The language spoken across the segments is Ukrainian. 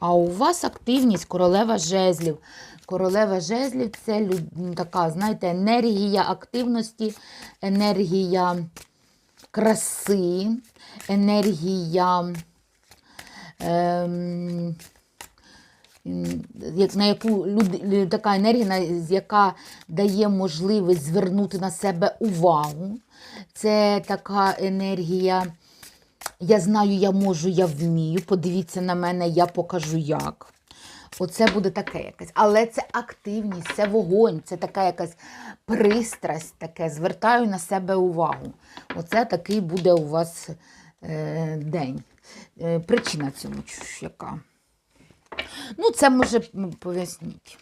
А у вас активність королева жезлів. Королева жезлів це така, знаєте, енергія активності, енергія краси, енергія. Ем, на яку така енергія, яка дає можливість звернути на себе увагу. Це така енергія. Я знаю, я можу, я вмію. Подивіться на мене, я покажу як. Оце буде таке якесь. Але це активність, це вогонь, це така якась пристрасть, таке. Звертаю на себе увагу. Оце такий буде у вас е, день. Е, причина цьому яка? Ну, це може поясніть.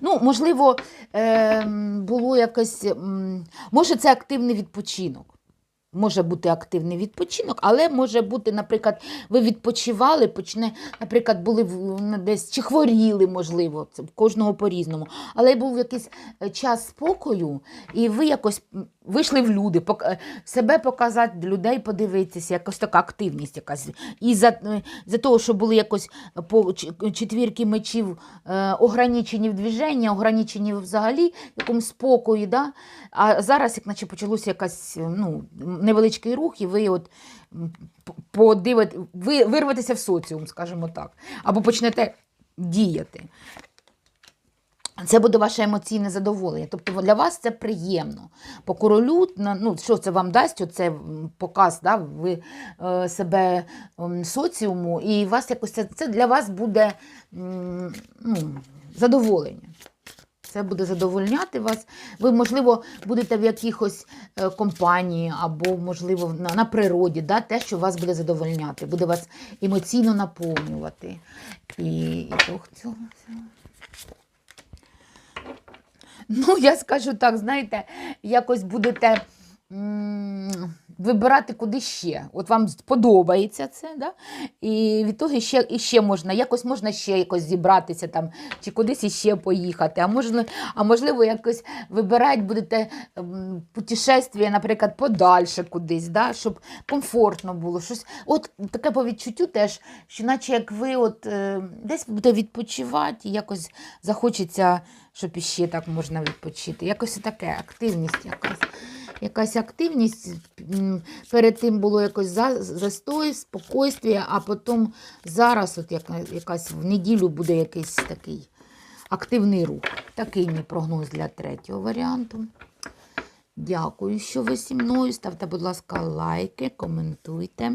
Ну, можливо, е, було якось. Може, це активний відпочинок. Може бути активний відпочинок, але може бути, наприклад, ви відпочивали, почне, наприклад, були в- десь чи хворіли, можливо, це кожного по-різному. Але був якийсь е, час спокою, і ви якось вийшли в люди, е, себе показати, людей подивитися, якось така активність якась. І за, е, за того, що були якось по четвірки мечів е, ограничені в движенні, ограничені взагалі в якомусь спокої, да? а зараз, як наче почалося якась ну, невеличкий рух, і ви от подивите, ви вирветеся в соціум, скажімо так, або почнете діяти. Це буде ваше емоційне задоволення. Тобто для вас це приємно. По королю, ну, що це вам дасть, оце показ, да, ви е, себе соціуму, і вас якось це, це для вас буде ну, задоволення. Це буде задовольняти вас. Ви, можливо, будете в якихось е, компанії або, можливо, на, на природі, да, те, що вас буде задовольняти, буде вас емоційно наповнювати. І, і то цього. Ну, я скажу так, знаєте, якось будете вибирати куди ще. От вам подобається це, да? і від того ще, і ще можна, якось можна ще якось зібратися там, чи кудись іще поїхати. А можливо, а можливо якось вибирати будете путешествие, наприклад, подальше кудись, да? щоб комфортно було. Щось. От таке по відчуттю теж, що наче як ви от, е, десь будете відпочивати, і якось захочеться, щоб іще так можна відпочити. Якось таке, активність якась. Якась активність, перед тим було якось застой, спокойствие, а потім зараз, от якась в неділю буде якийсь такий активний рух. Такий мій прогноз для третього варіанту. Дякую, що ви зі мною. Ставте, будь ласка, лайки, коментуйте.